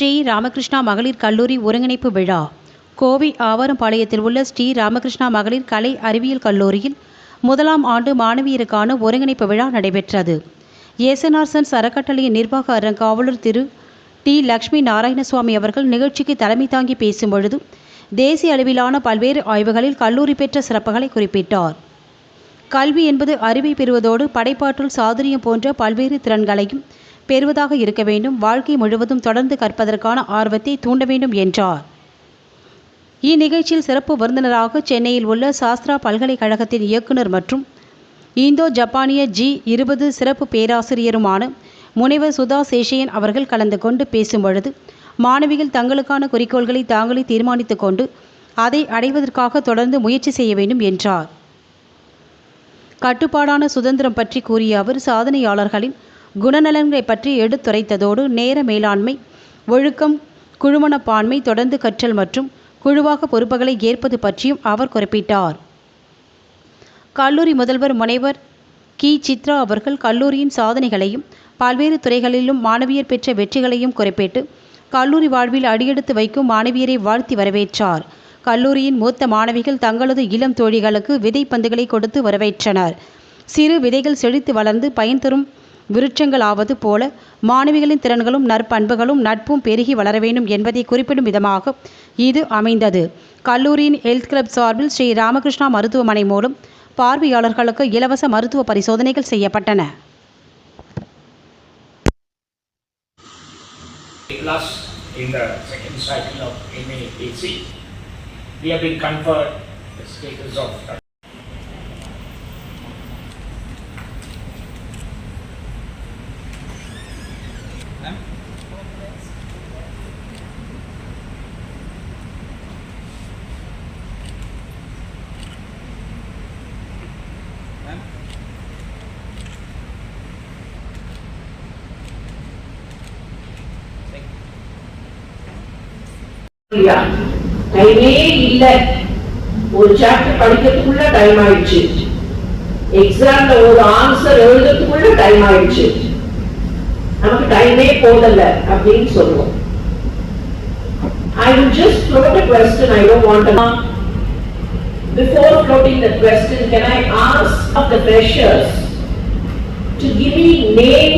ஸ்ரீ ராமகிருஷ்ணா மகளிர் கல்லூரி ஒருங்கிணைப்பு விழா. கோவை ஆவாரம்பாளையத்தில் உள்ள ஸ்ரீ ராமகிருஷ்ணா மகளிர் கலை அறிவியல் கல்லூரியில் முதலாம் ஆண்டு மாணவியருக்கான ஒருங்கிணைப்பு விழா நடைபெற்றது. ஏசனார்சன்ஸ் அறக்கட்டளையின் நிர்வாக அறங்காவலர் திரு. டி. லக்ஷ்மி நாராயணசுவாமி அவர்கள் நிகழ்ச்சிக்கு தலைமை தாங்கி பேசும் பொழுது தேசிய அளவிலான பல்வேறு ஆய்வுகளில் கல்லூரி பெற்ற சிறப்புகளை குறிப்பிட்டார். கல்வி என்பது அறிவை பெறுவதோடு படைப்பாற்றல் சாதுரியம் போன்ற பல்வேறு திறன்களையும் பெறுவதாக இருக்க வேண்டும். வாழ்க்கை முழுவதும் தொடர்ந்து கற்பதற்கான ஆர்வத்தை தூண்ட வேண்டும் என்றார். இந்நிகழ்ச்சியில் சிறப்பு விருந்தினராக சென்னையில் உள்ள சாஸ்திரா பல்கலைக்கழகத்தின் இயக்குனர் மற்றும் இந்தோ ஜப்பானிய ஜி இருபது சிறப்பு பேராசிரியருமான முனைவர் சுதா சேஷையன் அவர்கள் கலந்து கொண்டு பேசும் பொழுது மாணவிகள் தங்களுக்கான குறிக்கோள்களை தாங்களே தீர்மானித்துக் கொண்டு அதை அடைவதற்காக தொடர்ந்து முயற்சி செய்ய வேண்டும் என்றார். கட்டுப்பாடான சுதந்திரம் பற்றி கூறிய அவர் சாதனையாளர்களின் குணநலன்களை பற்றி எடுத்துரைத்ததோடு நேர மேலாண்மை ஒழுக்கம் குழுமனப்பான்மை தொடர்ந்து கற்றல் மற்றும் குழுவாக பொறுப்புகளை ஏற்பது பற்றியும் அவர் குறிப்பிட்டார். கல்லூரி முதல்வர் முனைவர் கி. சித்ரா அவர்கள் கல்லூரியின் சாதனைகளையும் பல்வேறு துறைகளிலும் மாணவியர் பெற்ற வெற்றிகளையும் குறிப்பிட்டு கல்லூரி வாழ்வில் அடியெடுத்து வைக்கும் மாணவியரை வாழ்த்தி வரவேற்றார். கல்லூரியின் மூத்த மாணவிகள் தங்களது இளம் தோழிகளுக்கு விதைப்பந்துகளை கொடுத்து வரவேற்றனர். சிறு விதைகள் செழித்து வளர்ந்து பயன் தரும் விருட்சங்களாவது போல மாணவிகளின் திறன்களும் நற்பண்புகளும் நட்பும் பெருகி வளர வேண்டும் என்பதை குறிப்பிடும் விதமாக இது அமைந்தது கல்லூரியின் ஹெல்த் கிளப் சார்பில் ஸ்ரீ ராமகிருஷ்ணா மருத்துவமனை மூலம் பார்வையாளர்களுக்கு இலவச மருத்துவ பரிசோதனைகள் செய்யப்பட்டன plus in the second cycle of MAAC. We have been conferred the status of டைமே இல்ல ஒரு சாப்டர் படிக்கிறதுக்குள்ள டைம் ஆயிடுச்சு எக்ஸாம்ல ஒரு ஆன்சர் எழுதுறதுக்குள்ள டைம் ஆயிடுச்சு நமக்கு டைமே போதல அப்படின்னு சொல்லுவோம் I will just float a question, I don't want to. Before floating the question, can I ask of the freshers to give me names